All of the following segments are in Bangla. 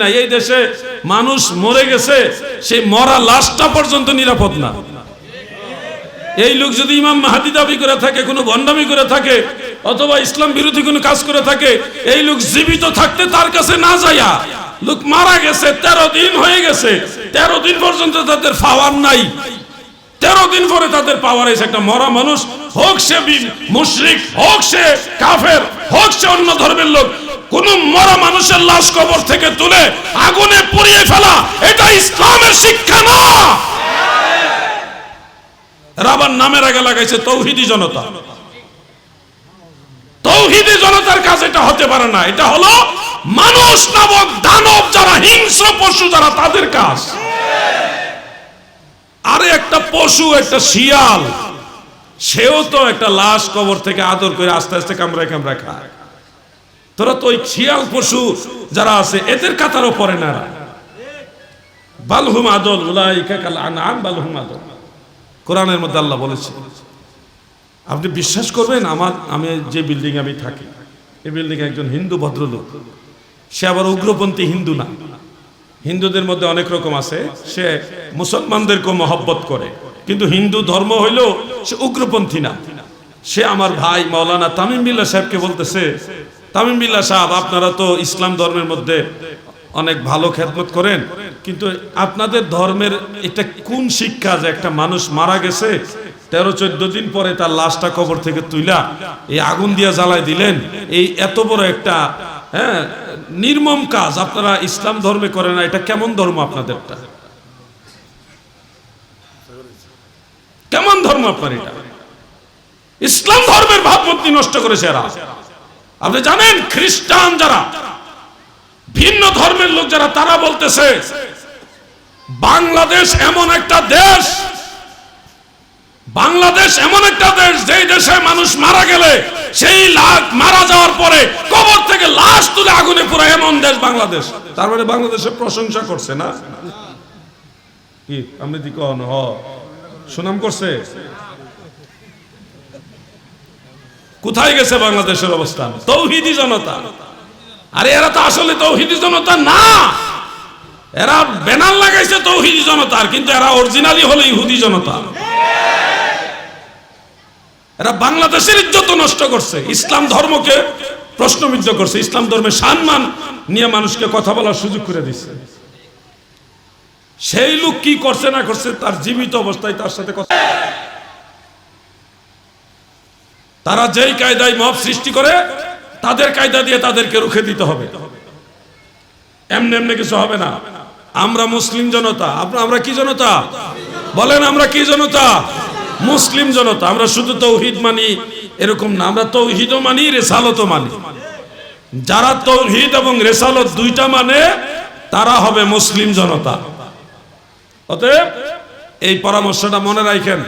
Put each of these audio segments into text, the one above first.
না, এই দেশে মানুষ মরে গেছে, সেই মরা লাশটা পর্যন্ত নিরাপদ না। এই লোক যদি ইমাম মাহাদি দাবি করে থাকে, কোনো ভণ্ডামি করে থাকে, অথবা ইসলাম বিরোধী কোনো কাজ করে থাকে, এই লোক জীবিত থাকতে তার কাছে না যাইয়া, লোক মারা গেছে, তেরো দিন হয়ে গেছে, তেরো দিন পর্যন্ত তাদের পাওয়ার নাই। তেরো দিন পরে তাদের পাওয়ার এসে একটা মরা মানুষ হোক সে মুশরিক হোক সে কাফের, হোক সে অন্য ধর্মের লোক, কোন মরা মানুষের লাশ কবর থেকে তুলে আগুনে পুড়িয়ে ফেলা, এটা ইসলামের শিক্ষা না। রাবার নামের আগে লাগাইছে তৌহিদি জনতা। তৌহিদি জনতার কাজ এটা হতে পারে না, এটা হলো মানুষ নামক দানব যারা, হিংস্র পশু যারা, তাদের কাজ। আরে একটা পশু, একটা শিয়াল সেও তো একটা লাশ কবর থেকে আদর করে আস্তে আস্তে কামড়ায় কামড়ায় খায়। তোরা তো ওই শিয়াল পশু যারা আছে, এদের কাতারও পড়ে না। বালহুম আদল আনআম বালহুম আদল। কোরআনের মধ্যে আল্লাহ বলেছে, আপনি বিশ্বাস করবেন আমার, আমি যে বিল্ডিং আমি থাকি, এই বিল্ডিং একজন হিন্দু ভদ্রলোক। সে আবার উগ্রপন্থী হিন্দু না। হিন্দুদের মধ্যে অনেক রকম আছে, সে মুসলমানদেরকেও মহব্বত করে। কিন্তু হিন্দু ধর্ম হইলেও সে উগ্রপন্থী না। সে আমার ভাই মাওলানা তামিম বিল্লা সাহেবকে বলতেছে, তামিম বিল্লা সাহেব, আপনারা তো ইসলাম ধর্মের মধ্যে অনেক ভালো খেদমত করেন, কিন্তু আপনাদের ধর্মের এটা কোন শিক্ষা যে একটা মানুষ মারা গেছে, তেরো চোদ্দ দিন পরে তার লাশটা কবর থেকে তুইলা, এই আগুন দিয়া জ্বালাই দিলেন, এই এত বড় একটা হ্যাঁ নির্মম কাজ আপনারা ইসলাম ধর্মে করেন না, এটা কেমন ধর্ম আপনাদেরটা? কেমন ধর্ম আপনার এটা? ইসলাম ধর্মের ভাবমূর্তি নষ্ট করেছে এরা। আপনি জানেন, খ্রিস্টান যারা, ভিন্ন ধর্মের লোক যারা, তারা বলতেছে, বাংলাদেশ এমন একটা দেশ, বাংলাদেশ এমন একটা দেশ, যেই দেশে মানুষ মারা গেলে, সেই লাশ মারা যাওয়ার পরে কবর থেকে লাশ তুলে আগুনে পুরো এমন দেশ বাংলাদেশ। তার মানে বাংলাদেশের প্রশংসা করছে না? কি? আমি দি কন? হ। সুনাম করছে। কোথায় গেছে বাংলাদেশের অবস্থান? তৌহিদি জনতা। আরে এরা তো আসলে তৌহিদি জনতা না। এরা ব্যানার লাগাইছে তৌহিদি জনতার কিন্তু এরা অরিজিনালি হলো ইহুদি জনতা। এরা বাংলাদেশের ইজ্জত নষ্ট করছে। ইসলাম ধর্মকে প্রশ্নবিদ্ধ করছে। ইসলাম ধর্মের সম্মান নিয়ে মানুষকে কথা বলার সুযোগ করে দিচ্ছে। সেই লোক কি করছে না করছে, তার জীবিত অবস্থায় তার সাথে কথা তারা যেই কায়দায় মব সৃষ্টি করে, তাদের কায়দা দিয়ে তাদেরকে রুখে দিতে হবে। এমনি এমনি কিছু হবে না। আমরা মুসলিম জনতা আমরা কি জনতা? বলেন আমরা কি জনতা? মুসলিম জনতা, আমরা শুধু তৌহিদ মানি, এরকম না। আমরা তৌহিদও মানি, রেসালতও মানি। যারা তৌহিদ এবং রেসালত দুইটা মানে তারা হবে মুসলিম জনতা। অতএব এই পরামর্শটা মনে রাখেন।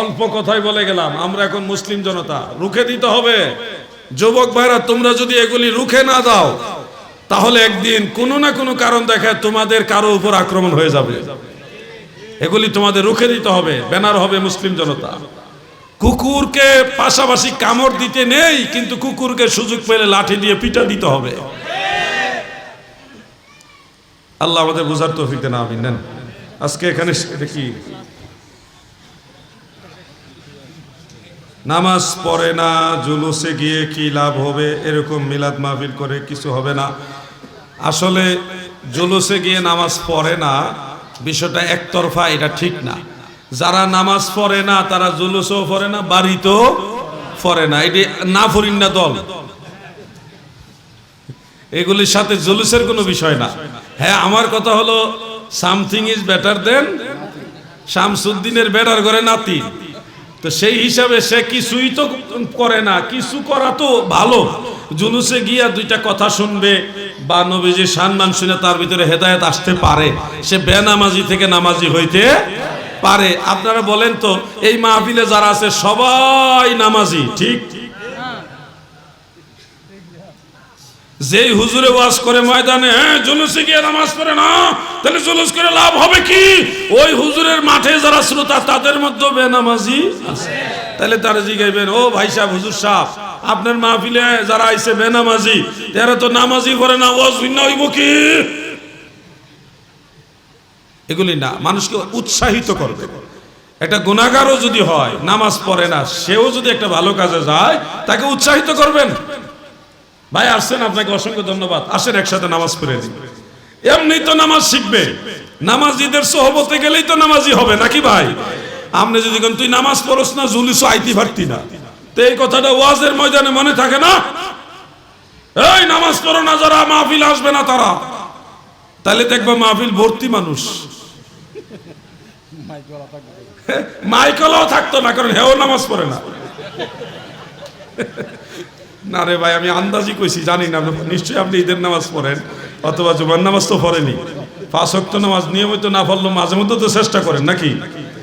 অল্প কথাই বলে গেলাম, আমরা এখন মুসলিম জনতা, রুখে দিতে হবে। যুবক ভাইরা, তোমরা যদি এগুলি রুখে না দাও, তাহলে একদিন কোনো না কোনো কারণ দেখায় তোমাদের কারও উপর আক্রমণ হয়ে যাবে। এগুলি তোমাদের রুখে দিতে হবে, ব্যানার হবে মুসলিম জনতা। কুকুরকে পাশাপাশি কামড় দিতে নেই, কিন্তু কুকুরকে সুযোগ পেলে লাঠি দিয়ে পিটা দিতে হবে। আল্লাহ আমাদের বোঝার তৌফিক দেন, আমিন। নেন। আজকে এখানে কি? নামাজ পড়ে না, জুলুসে গিয়ে কি লাভ হবে? এরকম মিলাদ মাহফিল করে কিছু হবে না। আসলে জুলুসে গিয়ে নামাজ পড়ে না, বিষয়টা একতরফা, এটা ঠিক না। যারা নামাজ পড়ে না, তারা জুলুসও পড়ে না, বাড়িতেও পড়ে না। এটি না ফরিন না দল। এগুলির সাথে জুলুসের কোনো বিষয় না। হ্যাঁ আমার কথা হলো সামথিং ইজ বেটার দেন শামসুদ্দিনের বেটার করে নাতি। তো সেই হিসাবে সে কিছুই তো করে না, কিছু করা তো ভালো। জুলুসে গিয়া দুইটা কথা শুনবে, বা নবীজির সম্মান শুনে তার ভিতরে হেদায়েত আসতে পারে। সে বেনামাজি থেকে নামাজি হইতে পারে। আপনারা বলেন তো, এই মাহফিলে যারা আছে, সবাই নামাজি, ঠিক? যেই হুজুরে ওয়াজ করে ময়দানে হ্যাঁ জুলুসে গিয়ে নামাজ পড়ে না, তাহলে জুলুস করে লাভ হবে কি? ওই হুজুরের মাঠে যারা শ্রোতা, তাদের মধ্যে বেনামাজি আছে। তাহলে তারা জিগাইবেন, ও ভাই সাহেব, হুজুর সাহেব, আপনার মাহফিলে যারা আইছে বেনামাজি, তারা তো নামাজি করে না, ওয়াজ ভিন্ন হইব কি? এগুলি না, মানুষকে উৎসাহিত করবে। একটা গুণাগারও যদি হয়, নামাজ পড়ে না, সেও যদি একটা ভালো কাজে যায়, তাকে উৎসাহিত করবেন। ভাই আসছেন আপনাকে অসংখ্য ধন্যবাদ। আসেন, একসাথে নামাজ পড়ে দিন এমনি তো নামাজ শিখবে। নামাজিদের সহবতে গেলেই তো নামাজি হবে, নাকি ভাই? আপনি যদি কোন, তুই নামাজ পড়স না জুলিস আইতি পারতি না। তো এই কথাটা ওয়াজের ময়দানে মনে থাকে না? এই, নামাজ পড়ো না, যারা মাহফিল আসবে না তারা। তাহলে দেখবে মাহফিল ভর্তি মানুষ। মাইকলাও থাকতো না, কারণ হেও নামাজ পড়ে না। না রে ভাই, আমি আন্দাজি কইছি, জানি না, নিশ্চয়ই আপনি ঈদের নামাজ পড়েন, অথবা জুমার নামাজ তো পড়েনি। পাঁচ ওয়াক্ত নামাজ নিয়মিত না পড়ল মাঝে মধ্যে তো চেষ্টা করেন নাকি?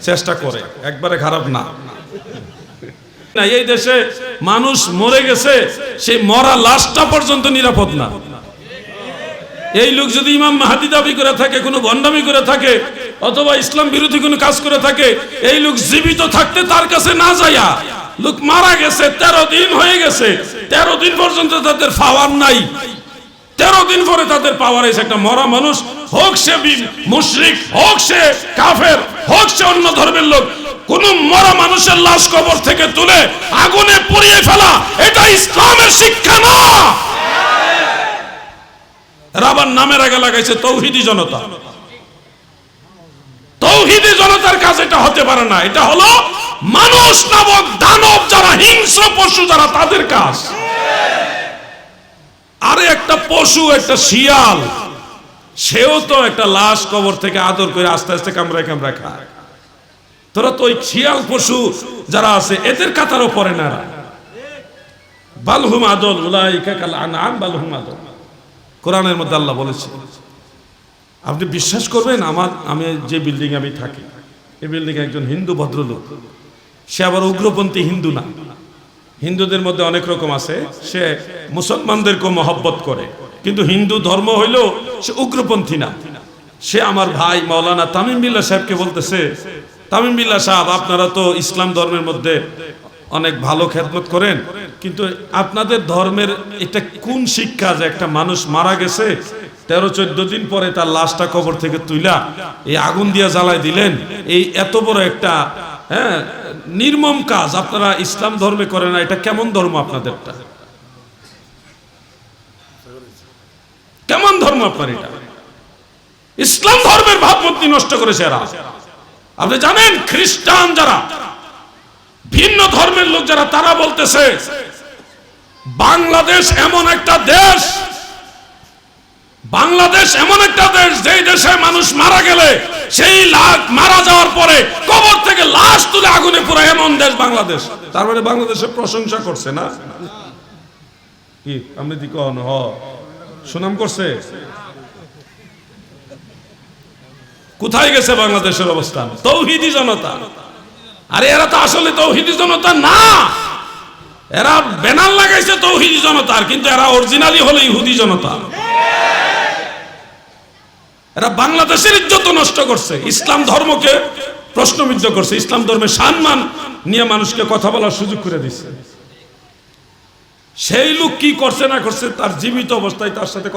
চেষ্টা করে, একবারে খারাপ না। না, এই দেশে মানুষ মরে গেছে, সেই মরা লাশটা পর্যন্ত নিরাপদ না। এই লোক যদি ইমাম মাহাদি দাবি করে থাকে, কোনো ভণ্ডামি করে থাকে, অথবা ইসলাম বিরোধী কোনো কাজ করে থাকে, এই লোক জীবিত থাকতে তার কাছে না যাইয়া, লোক মারা গেছে, তেরো দিন হয়ে গেছে তেরো দিন পর্যন্ত তাদের পাওয়ার নাই। তেরো দিন পরে তাদের পাওয়ার এসে একটা মরা মানুষ, হোক সে মুশরিক, হোক সে কাফের, হোক সে অন্য ধর্মের লোক, কোন মরা মানুষের লাশ কবর থেকে তুলে আগুনে পুড়িয়ে ফেলা, এটা ইসলামের শিক্ষা না। রাবার নামের আগে লাগাইছে তৌহিদি জনতা। তৌহিদি জনতার কাজ এটা হতে পারে না, এটা হলো মানুষ নামক দানব যারা, হিংস্র পশু যারা, তাদের কাজ। আরে একটা পশু, একটা শিয়াল। সেও তো একটা লাশ কবর থেকে আদর করে আস্তে আস্তে কামড়ায় কামড়ায় খায়। তোরা তো ওই শিয়াল পশু যারা আছে, এদের কাতারও পড়ে না বালহুম আদল, উলাইকা কাল আনআম বালহুম আদল। কোরআনের মধ্যে আল্লাহ বলেছে, আপনি বিশ্বাস করবেন আমার, আমি যে বিল্ডিং আমি থাকি, এই বিল্ডিং একজন হিন্দু ভদ্রলোক। সে আবার উগ্রপন্থী হিন্দু না। হিন্দুদের মধ্যে অনেক রকম আছে। সে মুসলমানদেরকে মহব্বত করে। কিন্তু হিন্দু ধর্ম হইল সে উগ্রপন্থী না। সে আমার ভাই মাওলানা তামিম বিল্লা সাহেবকে বলতেছে, তামিম বিল্লা সাহেব, আপনারা তো ইসলাম ধর্মের মধ্যে অনেক ভালো খেদমত করেন, কিন্তু আপনাদের ধর্মের এটা কোন শিক্ষা যে একটা মানুষ মারা গেছে, তেরো চোদ্দ দিন পরে তার লাশটা কবর থেকে তুইলা, এই আগুন দিয়া জ্বালায় দিলেন, এই এত বড় একটা হ্যাঁ নির্মম কাজ আপনারা ইসলাম ধর্মে করেন এটা কেমন ধর্ম আপনাদেরটা? কেমন ধর্ম আপনার এটা? ইসলাম ধর্মের ভাবমূর্তি নষ্ট করেছে এরা। আপনি জানেন, খ্রিস্টান যারা, ভিন্ন ধর্মের লোক যারা, তারা বলতেছে, বাংলাদেশ এমন একটা দেশ, বাংলাদেশ এমন একটা দেশ, যেই দেশে মানুষ মারা গেলে, সেই লাশ মারা যাওয়ার পরে কবর থেকে লাশ তুলে আগুনে পুরো এমন দেশ বাংলাদেশ। তার মানে বাংলাদেশের প্রশংসা করছে না? কি? আপনি দি কন, হ। সুনাম করছে। কোথায় গেছে বাংলাদেশের অবস্থান তৌহিদি জনতা। আরে এরা তো আসলে তৌহিদি জনতা না। এরা ব্যানার লাগাইছে তৌহিদি জনতার কিন্তু এরা অরিজিনালি হলো ইহুদি জনতা। এরা বাংলাদেশের ইজ্জত নষ্ট করছে। ইসলাম ধর্মকে প্রশ্নবিদ্ধ করছে। ইসলাম ধর্মের সম্মান নিয়ে মানুষকে কথা বলার সুযোগ করে দিচ্ছে। সেই লোক কি করছে না করছে তার জীবিত অবস্থায় তার সাথে